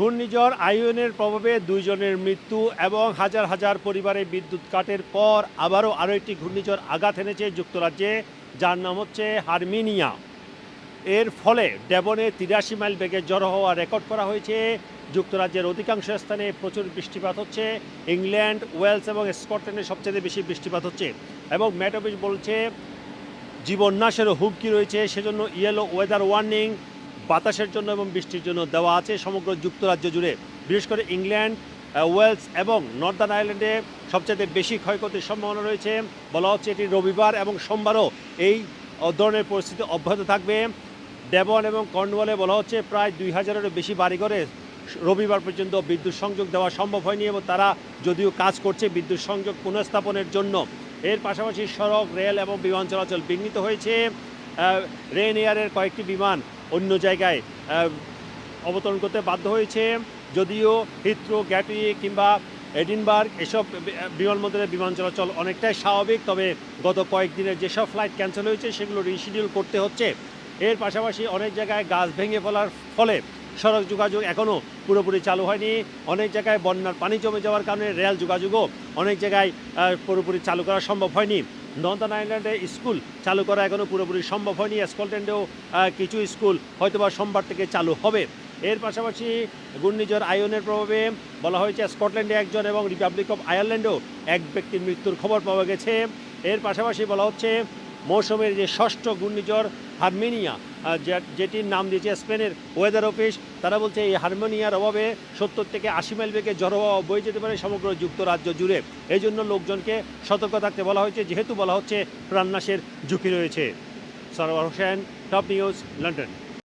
ঘূর্ণিঝড় আইওনের প্রভাবে দুইজনের মৃত্যু এবং হাজার হাজার পরিবারে বিদ্যুৎ কাটের পর আবারও আরও একটি ঘূর্ণিঝড় আঘাত এনেছে যুক্তরাজ্যে, যার নাম হচ্ছে হারমিনিয়া। এর ফলে ডেবনে তিরাশি মাইল বেগে জড়ো হওয়া রেকর্ড করা হয়েছে। যুক্তরাজ্যের অধিকাংশ স্থানে প্রচুর বৃষ্টিপাত হচ্ছে। ইংল্যান্ড, ওয়েলস এবং স্কটল্যান্ডে সবচেয়ে বেশি বৃষ্টিপাত হচ্ছে এবং ম্যাট অফিস বলছে জীবন্যাসেরও হুমকি রয়েছে। সেজন্য ইয়েলো ওয়েদার ওয়ার্নিং বাতাসের জন্য এবং বৃষ্টির জন্য দেওয়া আছে সমগ্র যুক্তরাজ্য জুড়ে। বিশেষ করে ইংল্যান্ড ওয়েলস এবং নর্দার্ন আইল্যান্ডে সবচেয়ে বেশি ক্ষয়ক্ষতির সম্ভাবনা রয়েছে। বলা হচ্ছে এটি রবিবার এবং সোমবারও এই ধরনের পরিস্থিতি অব্যাহত থাকবে। ডেবন এবং কর্নওয়ালে বলা হচ্ছে প্রায় দুই হাজারেরও বেশি বাড়িঘরে রবিবার পর্যন্ত বিদ্যুৎ সংযোগ দেওয়া সম্ভব হয়নি এবং তারা যদিও কাজ করছে বিদ্যুৎ সংযোগ পুনঃস্থাপনের জন্য। এর পাশাপাশি সড়ক, রেল এবং বিমান চলাচল বিঘ্নিত হয়েছে। রেন এয়ারের কয়েকটি বিমান অন্য জায়গায় অবতরণ করতে বাধ্য হয়েছে। যদিও হিত্রো গ্যাটি কিংবা এডিনবার্গ এসব বিমানবন্দরে বিমান চলাচল অনেকটাই স্বাভাবিক, তবে গত কয়েকদিনের যেসব ফ্লাইট ক্যান্সেল হয়েছে, সেগুলো রিশিডিউল করতে হচ্ছে। এর পাশাপাশি অনেক জায়গায় গাছ ভেঙে ফেলার ফলে সড়ক যোগাযোগ এখনও পুরোপুরি চালু হয়নি। অনেক জায়গায় বন্যার পানি জমে যাওয়ার কারণে রেল যোগাযোগও অনেক জায়গায় পুরোপুরি চালু করা সম্ভব হয়নি। নন্দন আইল্যান্ডে স্কুল চালু করা এখনও পুরোপুরি সম্ভব হয়নি। স্কটল্যান্ডেও কিছু স্কুল হয়তোবা সোমবার থেকে চালু হবে। এর পাশাপাশি ঘূর্ণিঝড় আয়নের প্রভাবে বলা হয়েছে, স্কটল্যান্ডে একজন এবং রিপাবলিক অফ আয়ারল্যান্ডেও এক ব্যক্তির মৃত্যুর খবর পাওয়া গেছে। এর পাশাপাশি বলা হচ্ছে, মৌসুমের যে ষষ্ঠ ঘূর্ণিঝড় হারমেনিয়া যেটির নাম দিয়েছে স্পেনের ওয়েদার অফিস তারা বলছে এই হারমোনিয়ার অভাবে সত্তর থেকে আশি মাইল বেগে ঝড় বয়ে যেতে পারে সমগ্র যুক্তরাজ্য জুড়ে। এই জন্য লোকজনকে সতর্ক থাকতে বলা হয়েছে, যেহেতু বলা হচ্ছে প্রাণনাশের ঝুঁকি রয়েছে। Sarwar Hossain top news London